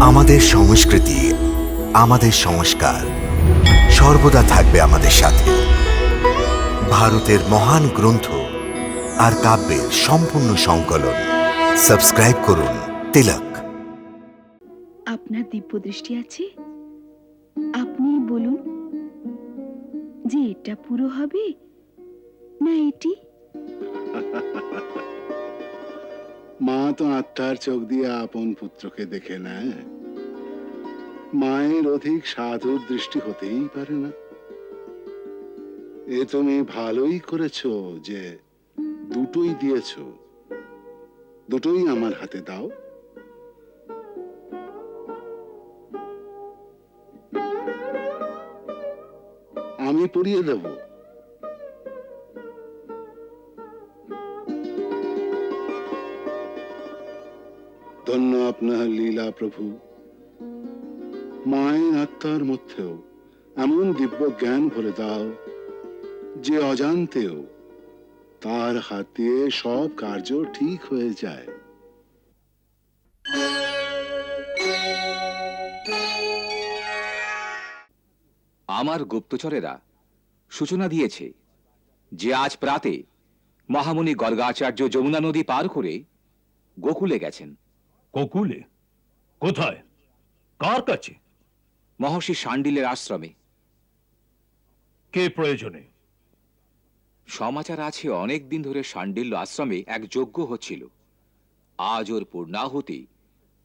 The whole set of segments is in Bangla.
আমাদের সংস্কৃতি, আমাদের সংস্কার সর্বদা থাকবে আমাদের সাথে। ভারতের মহান গ্রন্থ আর কাব্যের সম্পূর্ণ সংকলন। সাবস্ক্রাইব করুন তিলক। আপনার দিব্য দৃষ্টি আছে? আপনি বলুন। যে এটা পুরো হবে না এটি? মা তো আত্মার চোখ দিয়ে আপন পুত্রকে দেখে নেয়। মায়ের অধিক সাধুর দৃষ্টি হতেই পারে না। এ তুমি ভালোই করেছ যে দুটোই দিয়েছ। দুটোই আমার হাতে দাও। আমি পরিয়ে দেবো। ধন্য আপনার লীলা প্রভু। মায়ের আত্মার মধ্যেও এমন দিব্য জ্ঞান ভরে দাও, যে অজান্তেও তার হাত সব কার্য ঠিক হয়ে যায়। আমার গুপ্তচরেরা সূচনা দিয়েছে যে আজ প্রাতে মহামুনি গর্গাচার্য যমুনা নদী পার করে গোকুলে গেছেন। কোকুলে। কোথায়? কার কাছে? মহর্ষি শান্ডিলের আশ্রমে। কে প্রয়োজনে? সমাচার আছে অনেক দিন ধরে শান্ডিল্য আশ্রমে এক যজ্ঞ হচ্ছিল। আজ ওর পূর্ণাহুতি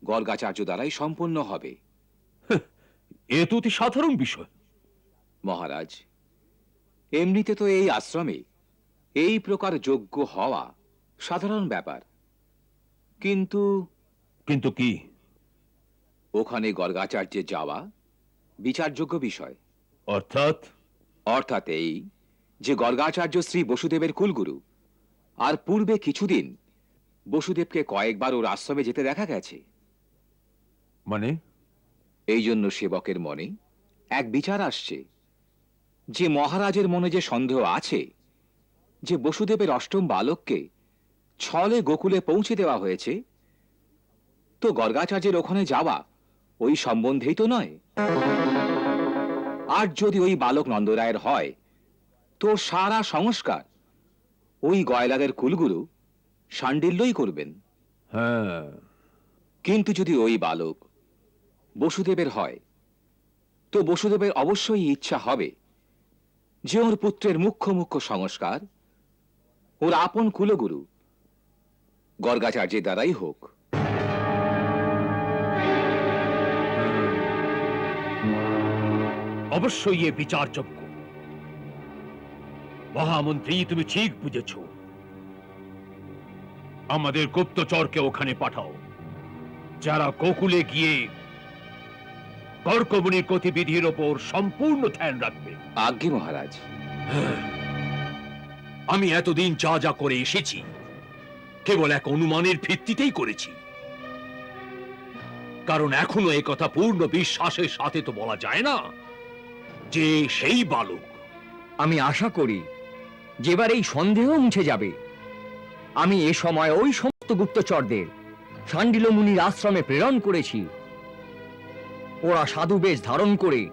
গর্গাচার্য দ্বারাই সম্পন্ন হবে। এ তো অতি সাধারণ বিষয়। মহারাজ এমনিতে তো এই আশ্রমে এই প্রকার যজ্ঞ হওয়া সাধারণ ব্যাপার। কিন্তু কিন্তু কি? ওখানে গর্গাচার্যে যাওয়া বিচারযোগ্য বিষয়। অর্থাৎ? অর্থাৎ এই যে গর্গাচার্য শ্রী বসুদেবের কুলগুরু আর পূর্বে কিছুদিন বসুদেবকে কয়েকবার ওর আশ্রমে যেতে দেখা গেছে। মানে? এই জন্য সেবকের মনে এক বিচার আসছে। যে মহারাজের মনে যে সন্দেহ আছে যে বসুদেবের অষ্টম বালককে ছলে গোকুলে পৌঁছে দেওয়া হয়েছে তো গর্গাচার্যের ওখানে যাওয়া ওই সম্বন্ধেই তো নয়। আর যদি ওই বালক নন্দরায়ের হয় তো সারা সংস্কার। ওই গয়লাদের কুলগুরু শান্ডিল্যই করবেন। হ্যাঁ। কিন্তু যদি ওই বালক বসুদেবের হয় তো বসুদেবের অবশ্যই ইচ্ছা হবে যে ওর পুত্রের মুখ্য মুখ্য সংস্কার ওর আপন কুলগুরু গর্গাচার্যের দ্বারাই হোক। অবশ্যই এ বিচারযোগ্য। মহামন্ত্রী তুমি ঠিক বুঝেছ। আমাদের গুপ্তচরকে ওখানে পাঠাও। যারা গোকুলে গিয়ে কর্কমণির গতিবিধির ওপর সম্পূর্ণ ধ্যান রাখবে। আজ্ঞে মহারাজ। আমি এতদিন যা যা করে এসেছি কেবল এক অনুমানের ভিত্তিতেই করেছি। কারণ এখনও এ কথা পূর্ণ বিশ্বাসের সাথে তো বলা যায় না। যে সেই বালক। আমি আশা করি যেবার এই সন্দেহ মুছে যাবে আমি এ সময় ওই সমস্ত গুপ্তচরদের শান্ডিল মুনির আশ্রমে প্রেরণ করেছি। ওরা সাধু বেশ ধারণ করে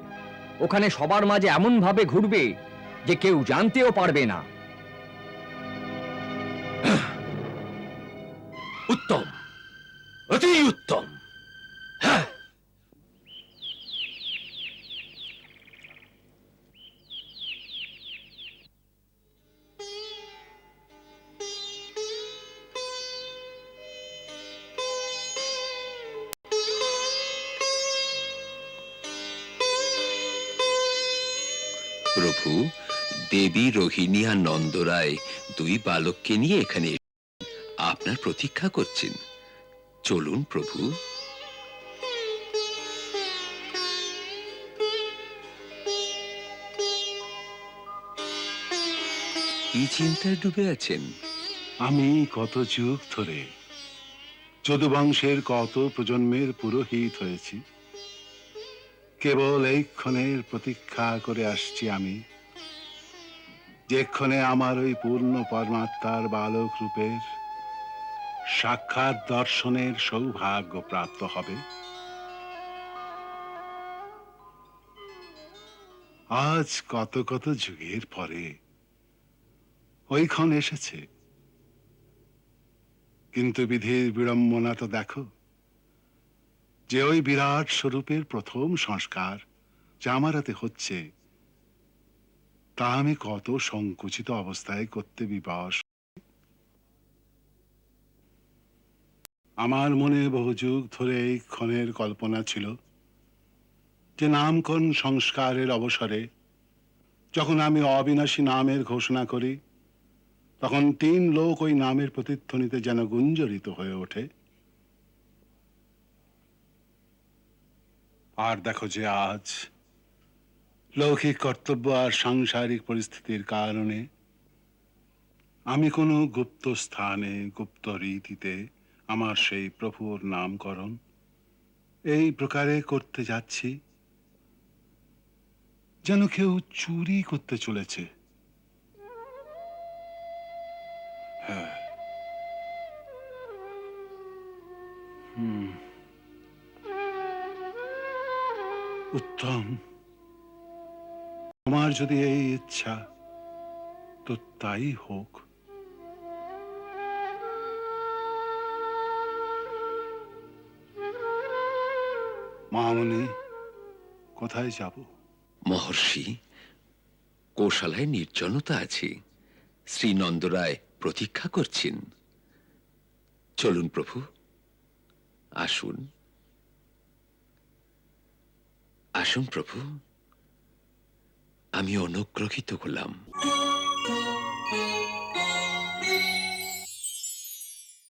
ওখানে সবার মাঝে এমন ভাবে ঘুরবে যে কেউ জানতেও পারবে না। উত্তম। অতি উত্তম। প্রভু, দেবী রোহিণী আর নন্দরায় দুই বালককে নিয়ে এখানে। আপনার প্রতীক্ষা করছেন। চলুন প্রভু। কি চিন্তায় ডুবে আছেন? আমি কত যুগ ধরে যদুবংশের কত প্রজন্মের পুরোহিত হয়েছি। কেবল এই ক্ষণের প্রতীক্ষা করে আসছি আমি যে ক্ষণে আমার ওই পূর্ণ পরমাত্মার বালক রূপের সাক্ষাৎ দর্শনের সৌভাগ্য প্রাপ্ত হবে। আজ কত কত যুগের পরে ওইক্ষণ এসেছে, কিন্তু বিধির বিড়ম্বনা তো দেখো। যে ওই বিরাট স্বরূপের প্রথম সংস্কার যা আমার হাতে হচ্ছে, তা আমি কত সংকুচিত অবস্থায় করতে বিবশ। আমার মনে বহু যুগ ধরে এই ক্ষণের কল্পনা ছিল যে নামকরণ সংস্কারের অবসরে যখন আমি অবিনাশী নামের ঘোষণা করি, তখন তিন লোক ওই নামের প্রতিধ্বনিতে যেন গুঞ্জরিত হয়ে ওঠে। আর দেখো যে আজ লৌকিক কর্তব্য আর সাংসারিক পরিস্থিতির কারণে আমি কোনো গুপ্ত স্থানে, গুপ্ত রীতিতে আমার সেই প্রভুর নামকরণ এই প্রকারে করতে যাচ্ছি, যেন কেউ চুরি করতে চলেছে। উত্তম। তোমার যদি এই ইচ্ছা, তো তাই হোক। মামনি, কোথায় যাব? মহর্ষি, কৌশালায় নির্জনতা আছে। শ্রীনন্দ রায় প্রতীক্ষা করছেন। চলুন প্রভু, আসুন। আসুন প্রভু আমি অনুগ্রহিত হলাম।